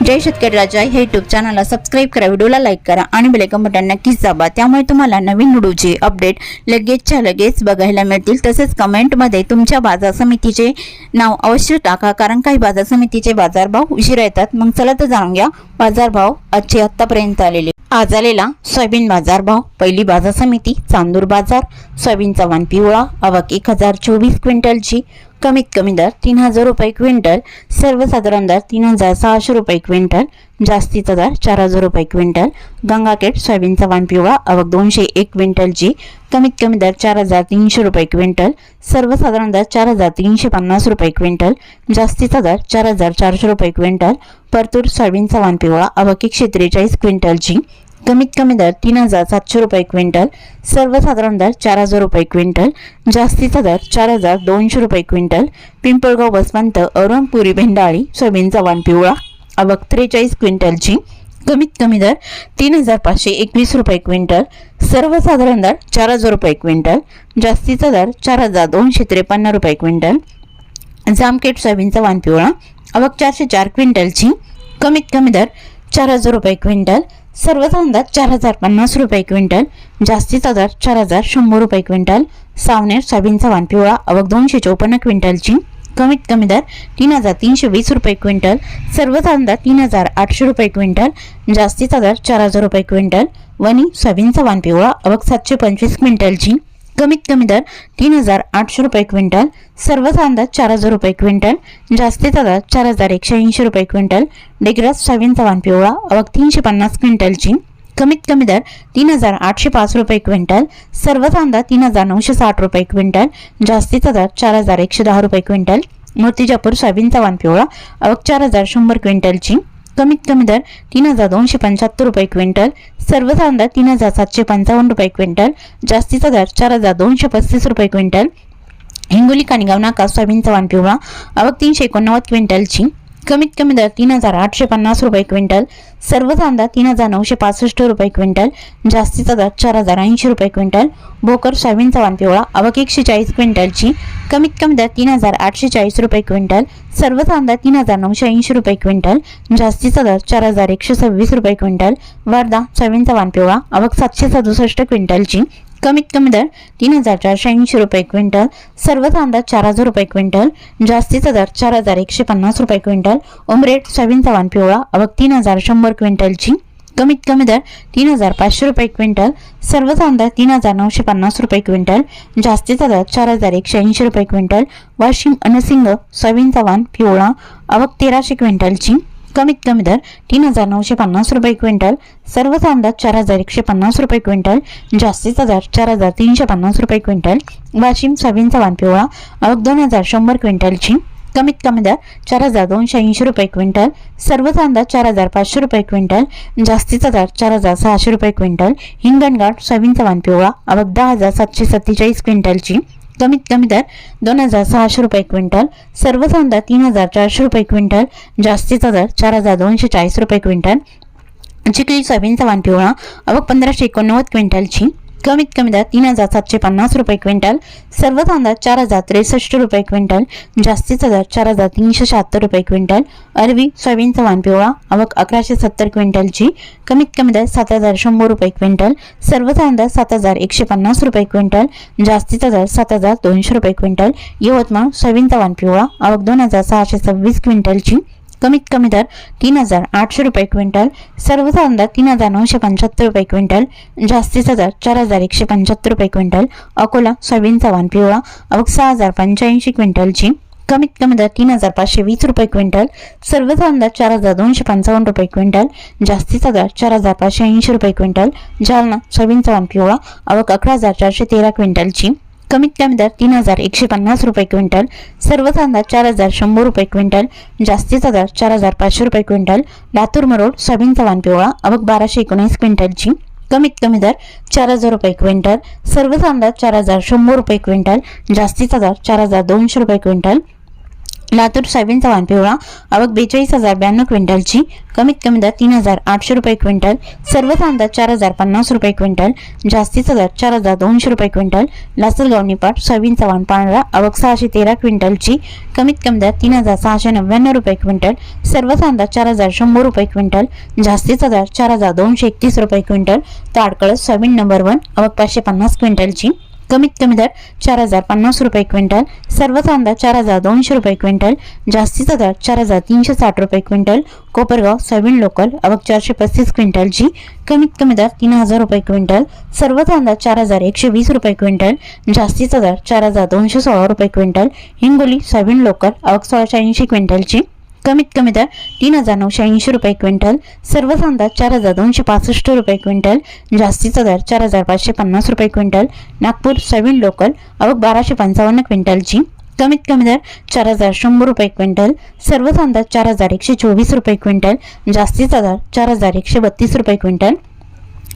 जय शेतकरी राजा हे युट्यूब चॅनलला सबस्क्राईब करा व्हिडिओला लाईक करा आणि बेलेकन बटन नक्कीच दाबा. त्यामुळे तुम्हाला नवीन व्हिडिओचे अपडेट लगेचच्या लगेच बघायला मिळतील. तसेच कमेंटमध्ये तुमच्या बाजार समितीचे नाव अवश्य टाका कारण काही बाजार समितीचे बाजारभाव उशिरा येतात. मग चला तर जाणून घ्या बाजारभाव आजचे आत्तापर्यंत आलेले. आज आलेला सोयाबीन बाजारभाव पहिली बाजार समिती चांदूर बाजार सोयाबीनचा वाण पिवळा आवक एक हजार चोवीस क्विंटलची कमीत कमी दर तीन हजार रुपये क्विंटल सर्वसाधारण दर तीन हजार सहाशे रुपये क्विंटल जास्तीचा दर चार हजार रुपये क्विंटल गंगाखेड सोयाबीनचा वाण पिवळा आवक दोनशे एक क्विंटलची कमीत कमी दर चार हजार तीनशे रुपये क्विंटल सर्वसाधारण दर चार हजार तीनशे पन्नास रुपये क्विंटल जास्तीचा दर चार हजार चारशे रुपये क्विंटल परतूर सोयाबीनचा वाण पिवळा आवक एकशे त्रेचाळीस क्विंटलची कमीत कमी दर तीन हजार सातशे रुपये क्विंटल सर्वसाधारण दर चार हजार रुपये क्विंटल जास्तीचा दर चार हजार दोनशे रुपये क्विंटल पिंपळगाव बसवंत अरुणपुरी भेंडाळी सोयाबीनचा वाण पिवळा आवक त्रेचाळीस क्विंटलची कमीत कमी दर तीन हजार पाचशे एकवीस रुपये क्विंटल सर्वसाधारण दर चार हजार रुपये क्विंटल जास्तीचा दर चार हजार दोनशे त्रेपन्न रुपये क्विंटल जामखेड सोयाबीनचा वाण पिवळा आवक चारशे चार क्विंटलची कमीत कमी दर चार हजार रुपये क्विंटल सर्वसाधारण अंदाज चार हजार पन्नास रुपये क्विंटल जास्तीचा दर चार हजार शंभर रुपये क्विंटल सावनेर सोयाबीनचा वाण पिवळा आवक दोनशे चौपन्न क्विंटलची. कमीत कमी दर तीन हजार तीनशे वीस रुपये क्विंटल सर्वसाधारण अंदाज तीन हजार आठशे रुपये क्विंटल जास्तीचा दर चार हजार रुपये क्विंटल वनी सोयाबीनचा वाण पिवळा अवघ सातशे पंचवीस क्विंटलची. कमीत कमी दर तीन हजार आठशे रुपये क्विंटल सर्वसाधारण अंदाज चार हजार रुपये क्विंटल जास्तीचा दर चार हजार एकशे ऐंशी रुपये क्विंटल डेग्रास सोयाबीनचा वाण पिवळा अवघ तीनशे पन्नास क्विंटलची. कमीत कमी दर तीन हजार आठशे पाच रुपये क्विंटल सर्वसाधारण दर तीन हजार नऊशे साठ रुपये क्विंटल जास्तीचा दर चार हजार एकशे दहा रुपये क्विंटल. मूर्तिजापूर सोयाबीनचा वाण पिवळा अवघ चार हजार शंभर क्विंटलची. कमीत कमी दर तीन हजार दोनशे पंच्याहत्तर रुपये क्विंटल सर्वसाधारण दर तीन हजार सातशे पंचावन्न रुपये क्विंटल जास्तीचा दर चार हजार दोनशे पस्तीस रुपये क्विंटल. हिंगोली कानिगाव नाका सोयाबीनचा वाण पिवळा आवक तीनशे एकोणनव्वद क्विंटलची. कमीत कमी दर तीन हजार आठशे पन्नास रुपये क्विंटल सर्व कांदा तीन हजार नऊशे पासष्ट रुपये क्विंटल जास्तीचा दर चार हजार ऐंशी रुपये क्विंटल भोकर सोयाबीनचा वाण पिवळा अवक एकशे चाळीस क्विंटलची कमीत कमी दर तीन हजार आठशे चाळीस रुपये क्विंटल सर्व कांदा तीन हजार नऊशे ऐंशी रुपये क्विंटल जास्तीचा दर चार हजार एकशे सव्वीस रुपये क्विंटल वर्धा सोयाबीनचा वाण पिवळा आवक सातशे सदुसष्ट क्विंटलची कमीत कमी दर तीन हजार चारशे ऐंशी रुपये क्विंटल सर्व दर चार हजार रुपये क्विंटल जास्तीचा दर चार हजार एकशे पन्नास रुपये क्विंटल ओमरेट सोयाबीनचा वाण पिवळा अवघ तीन हजार शंभर क्विंटलची कमीत कमी दर तीन हजार पाचशे रुपये क्विंटल सर्व दर तीन हजार नऊशे पन्नास रुपये क्विंटल जास्तीचा दर चार हजार एकशे ऐंशी रुपये क्विंटल वाशिम अनसिंग सोयाबीनचा वाण पिवळा अवघ तेराशे क्विंटलची कमीत कमी दर तीन हजार नऊशे पन्नास रुपये क्विंटल सर्वच दर चार हजार एकशे पन्नास रुपये क्विंटल जास्तीचा दर चार हजार तीनशे पन्नास रुपये क्विंटल वाशिम सोयाबीनचा वाण पिवळा आवक दोन हजार शंभर क्विंटलची कमीत कमी दर चार हजार दोनशे ऐंशी रुपये क्विंटल सर्वच दर चार हजार पाचशे रुपये क्विंटल जास्तीचा दर चार हजार सहाशे रुपये क्विंटल हिंगणघाट सोयाबीनचा वाण पिवळा आवक दहा हजार सातशे सत्तेचाळीस क्विंटलची कमीत कमी दर दोन हजार सहाशे रुपये क्विंटल सर्वसाधारण दर तीन हजार चारशे रुपये क्विंटल जास्तीचा दर चार हजार दोनशे चाळीस रुपये क्विंटल चिकली सोयाबीनचा वाण पिवळा अवघ पंधराशे एकोणनव्वद क्विंटलची. कमीत कमी दरात तीन हजार सातशे पन्नास रुपये क्विंटल सर्व कांदा चार हजार त्रेसष्ट रुपये क्विंटल जास्तीचा दर चार हजार तीनशे शहात्तर रुपये क्विंटल अरवी सोयाबीनचा वाण पिवळा आवक अकराशे सत्तर क्विंटलची कमीत कमी दर सात हजार शंभर रुपये क्विंटल सर्व कांदा सात हजार एकशे पन्नास रुपये क्विंटल जास्तीचा दर सात हजार दोनशे रुपये क्विंटल यवतमाळ सोयाबीनचा वाण पिवळा आवक दोन हजार सहाशे सव्वीस क्विंटलची कमीत कमी दर तीन हजार आठशे रुपये क्विंटल सर्वसाधारण दर तीन हजार नऊशे पंच्याहत्तर रुपये क्विंटल जास्तीचा दर चार हजार एकशे पंच्याहत्तर रुपये क्विंटल अकोला सोयाबीनचा वाण पिवळा अवक सहा हजार पंच्याऐंशी क्विंटलची कमीत कमी दर तीन हजार पाचशे वीस रुपये क्विंटल सर्वसाधारण दर चार हजार दोनशे पंचावन्न रुपये क्विंटल जास्तीचा दर चार हजार पाचशे ऐंशी रुपये क्विंटल जालना सोयाबीनचा वाण पिवळा आवक अकरा हजार चारशे तेरा क्विंटलची कमीत कमी दर तीन हजार एकशे पन्नास रुपये क्विंटल सर्व कांदा चार हजार शंभर रुपये क्विंटल जास्तीचा दर चार हजार पाचशे रुपये क्विंटल लातूर मरोड सोयाबीनचा वाण पिवळा अवघ बाराशे एकोणीस क्विंटलची कमीत कमी दर चार हजार रुपये क्विंटल सर्व कांदा चार हजार शंभर रुपये क्विंटल जास्तीचा दर चार हजार दोनशे रुपये क्विंटल लातूर सोयाबीन चव्हाण पिवळा आवक बेचाळीस हजार ब्याण्णव क्विंटलची कमीत कमी दर तीन हजार आठशे रुपये क्विंटल सर्व अंदाज चार हजार पन्नास रुपये क्विंटल जास्तीचा दर चार हजार दोनशे रुपये क्विंटल लासलगाव निपाट सोयाबीन चव्हाण पांढरा आवक सहाशे तेरा क्विंटलची कमीत कमी दर तीन हजार सहाशे नव्याण्णव रुपये क्विंटल सर्व अंदाज चार हजार शंभर रुपये क्विंटल जास्तीचा दर चार हजार दोनशे एकतीस रुपये quintal Tadkalas soybean number one आवक पाचशे पन्नास क्विंटलची. कमीत कमी दर चार हजार पन्नास रुपये क्विंटल सर्व कांदा चार हजार दोनशे रुपये क्विंटल जास्तीचा दर चार हजार तीनशे साठ रुपये क्विंटल कोपरगाव सोयाबीन लोकल अवक चारशे पस्तीस क्विंटलची कमीत कमी दर तीन हजार रुपये क्विंटल सर्व कांदा चार हजार एकशे वीस रुपये क्विंटल जास्तीचा दर चार हजार दोनशे सोळा रुपये क्विंटल हिंगोली सोयाबीन लोकल अवक सोळाशे ऐंशी क्विंटलची कमीत कमी दर तीन हजार नऊशे ऐंशी रुपये क्विंटल सर्वच अंदाज चार हजार दोनशे पासष्ट रुपये क्विंटल जास्तीचा दर चार हजार पाचशे पन्नास रुपये क्विंटल नागपूर सोयाबीन लोकल अवघ बाराशे पंचावन्न क्विंटलची. कमीत कमी दर चार हजार शंभर रुपये क्विंटल सर्वच अंदाज चार हजार एकशे चोवीस रुपये क्विंटल जास्तीचा दर चार हजार एकशे बत्तीस रुपये क्विंटल.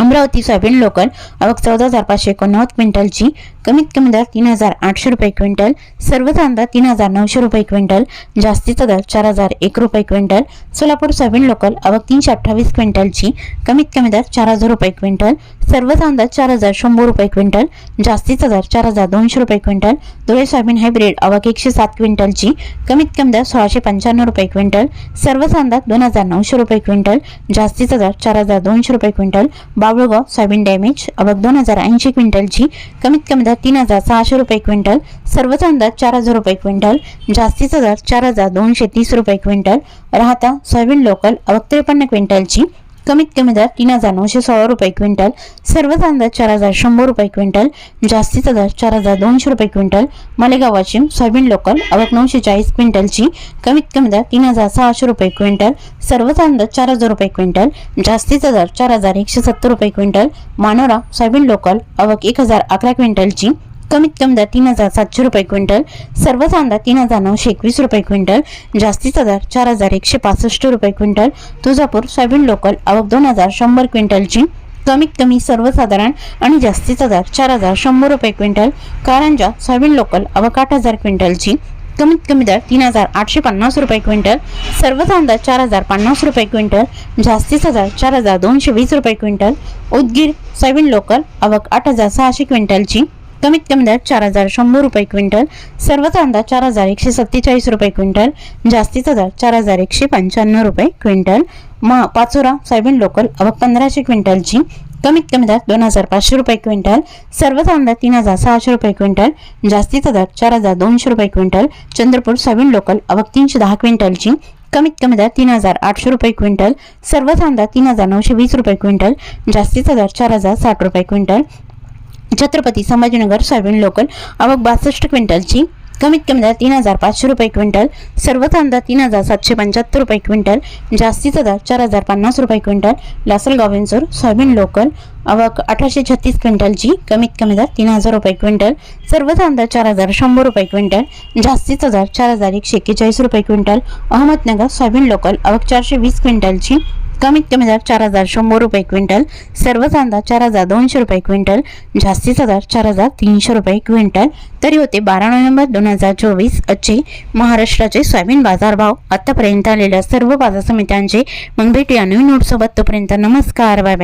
अमरावती सोयाबीन लोकल अवघ चौदा हजार पाचशे एकोणनव्वद क्विंटलची कमीत कमी दर तीन हजार आठशे रुपये क्विंटल सर्वच अंदाज तीन हजार नऊशे रुपये क्विंटल जास्तीचा दर चार हजार एक रुपये क्विंटल सोलापूर सोयाबीन लोकल आवक तीनशे अठ्ठावीस क्विंटलची कमीत कमी दर चार हजार रुपये क्विंटल सर्वच अंदाज चार हजार शंभर रुपये क्विंटल जास्तीचा दर चार हजार दोनशे रुपये क्विंटल धुळे सोयाबीन हायब्रिड आवक एकशे सात क्विंटलची कमीत कमी दर सोळाशे पंच्याण्णव रुपये क्विंटल सर्वच अंदाज दोन हजार नऊशे रुपये क्विंटल जास्तीचा दर चार हजार दोनशे रुपये क्विंटल बाबुळगाव सोयाबीन डॅमेज आवक दोन हजार ऐंशी क्विंटलची कमीत कमी दर तीन हजार सहाशे रुपये क्विंटल सर्वच अंदाज चार हजार रुपये क्विंटल जास्तीचा दर चार हजार दोनशे तीस रुपये क्विंटल राहता सोयाबीन लोकल आवक त्रेपन्न क्विंटलची कमीत कमी दर तीन हजार नऊशे सोळा रुपये क्विंटल सर्वच दर चार हजार शंभर रुपये क्विंटल जास्तीचा दर चार हजार दोनशे रुपये quintal Malegaon Washim soybean local आवक नऊशे चाळीस क्विंटलची कमीत कमी दर तीन हजार सहाशे रुपये क्विंटल सर्वच दर चार हजार रुपये क्विंटल जास्तीचा दर चार हजार एकशे सत्तर रुपये क्विंटल मानोरा सोयाबीन लोकल आवक एक हजार अकरा क्विंटलची कमीत कमी दर तीन हजार सातशे रुपये क्विंटल सर्वच अंदाज तीन हजार नऊशे एकवीस रुपये क्विंटल जास्तीचा दर चार हजार एकशे पासष्ट रुपये क्विंटल तुळजापूर सोयाबीन लोकल आवक दोन हजार शंभर क्विंटलची. कमीत कमी सर्वसाधारण आणि जास्तीचा दर चार हजार शंभर रुपये क्विंटल कारंजा सोयाबीन लोकल आवक आठ हजार क्विंटलची. कमीत कमी दर तीन हजार आठशे पन्नास रुपये क्विंटल सर्वच अंदाज चार हजार पन्नास रुपये क्विंटल जास्तीचा दर चार हजार दोनशे वीस रुपये क्विंटल उदगीर सोयाबीन लोकल आवक आठ हजार सहाशे क्विंटलची. कमीत कमी दर चार हजार शंभर रुपये क्विंटल सर्व कांदा चार हजार एकशे सत्तेचाळीस रुपये क्विंटल जास्तीचा दर चार हजार एकशे पंच्याण्णव रुपये क्विंटल. म पाचोरा सोयाबीन लोकल आवक पंधराशे क्विंटलची कमीत कमी दर दोन हजार पाचशे रुपये क्विंटल. सर्वच कांदा तीन हजार सहाशे रुपये क्विंटल जास्तीचा दर चार हजार दोनशे रुपये क्विंटल. चंद्रपूर सोयाबीन लोकल आवक तीनशे दहा क्विंटलची कमीत कमी दर तीन हजार आठशे रुपये क्विंटल. सर्व कांदा तीन हजार नऊशे वीस रुपये क्विंटल जास्तीचा दर चार हजार साठ रुपये quintal. Chhatrapati Sambhajinagar soybean local. आवक बासष्ट क्विंटलची. कमीत कमी दर तीन हजार पाचशे रुपये क्विंटल. सर्वच अंदाज तीन हजार सातशे पंच्याहत्तर रुपये क्विंटल. जास्तीचा दर चार हजार पन्नास रुपये quintal. Lasalgaon Vinchur soybean local. आवक अठराशे छत्तीस क्विंटलची. कमीत कमी दर तीन हजार रुपये क्विंटल. सर्वच अंदाज चार हजार शंभर रुपये क्विंटल. जास्तीचा दर चार हजार एकशे एक्केचाळीस रुपये क्विंटल. Ahmednagar soybean local. आवक चारशे वीस क्विंटलची. कमीत कमी दर चार हजार शंभर रुपये क्विंटल सर्व कांदा चार हजार दोनशे रुपये क्विंटल जास्तीचा दर चार हजार तीनशे रुपये क्विंटल. तरी होते बारा नोव्हेंबर दोन हजार चोवीस आजचे महाराष्ट्राचे सोयाबीन बाजारभाव आतापर्यंत आलेल्या सर्व बाजार समित्यांचे मग भेटूया नवीन नोटसोबत तोपर्यंत नमस्कार बाय बाय.